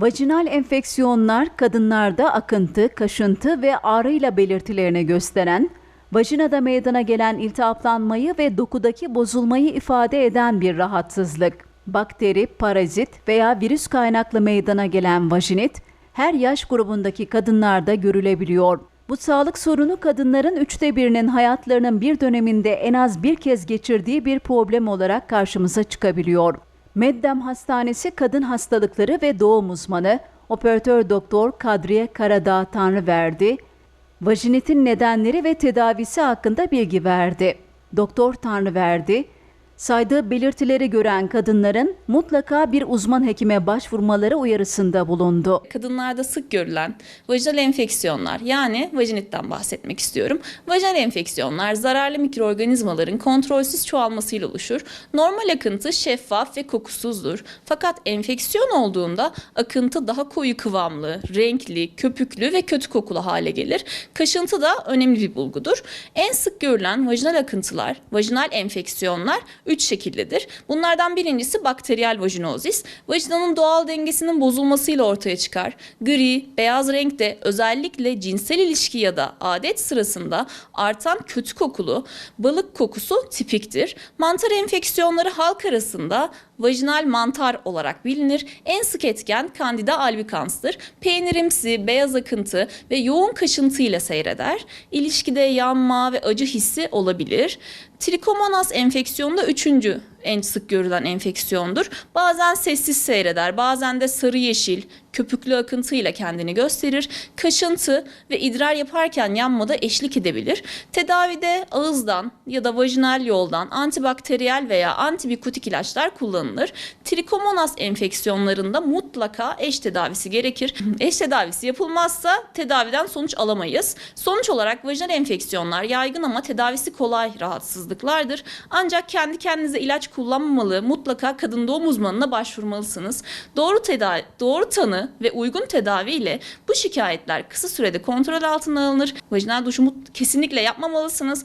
Vajinal enfeksiyonlar kadınlarda akıntı, kaşıntı ve ağrıyla belirtilerini gösteren, vajinada meydana gelen iltihaplanmayı ve dokudaki bozulmayı ifade eden bir rahatsızlık. Bakteri, parazit veya virüs kaynaklı meydana gelen vajinit her yaş grubundaki kadınlarda görülebiliyor. Bu sağlık sorunu kadınların üçte birinin hayatlarının bir döneminde en az bir kez geçirdiği bir problem olarak karşımıza çıkabiliyor. Meddem Hastanesi Kadın Hastalıkları ve Doğum Uzmanı Operatör Doktor Kadriye Karadağ Tanrıverdi, vajinitin nedenleri ve tedavisi hakkında bilgi verdi. Doktor Tanrıverdi, saydığı belirtileri gören kadınların mutlaka bir uzman hekime başvurmaları uyarısında bulundu. Kadınlarda sık görülen vajinal enfeksiyonlar yani vajinitten bahsetmek istiyorum. Vajinal enfeksiyonlar zararlı mikroorganizmaların kontrolsüz çoğalmasıyla oluşur. Normal akıntı şeffaf ve kokusuzdur. Fakat enfeksiyon olduğunda akıntı daha koyu kıvamlı, renkli, köpüklü ve kötü kokulu hale gelir. Kaşıntı da önemli bir bulgudur. En sık görülen vajinal akıntılar, vajinal enfeksiyonlar üç şekildedir. Bunlardan birincisi bakteriyel vajinozis. Vajinanın doğal dengesinin bozulmasıyla ortaya çıkar. Gri, beyaz renkte özellikle cinsel ilişki ya da adet sırasında artan kötü kokulu balık kokusu tipiktir. Mantar enfeksiyonları halk arasında vajinal mantar olarak bilinir. En sık etken Candida albicans'tır. Peynirimsi, beyaz akıntı ve yoğun kaşıntı ile seyreder. İlişkide yanma ve acı hissi olabilir. Trikomonas enfeksiyonu da üçüncü en sık görülen enfeksiyondur. Bazen sessiz seyreder, bazen de sarı yeşil, köpüklü akıntıyla kendini gösterir. Kaşıntı ve idrar yaparken yanmada eşlik edebilir. Tedavide ağızdan ya da vajinal yoldan antibakteriyel veya antibikotik ilaçlar kullanılır. Trikomonas enfeksiyonlarında mutlaka eş tedavisi gerekir. Eş tedavisi yapılmazsa tedaviden sonuç alamayız. Sonuç olarak vajinal enfeksiyonlar yaygın ama tedavisi kolay rahatsızlıklardır. Ancak kendi kendinize ilaç kullanmamalı, mutlaka kadın doğum uzmanına başvurmalısınız. Doğru tedavi, doğru tanı ve uygun tedavi ile bu şikayetler kısa sürede kontrol altına alınır. Vajinal duşumu kesinlikle yapmamalısınız.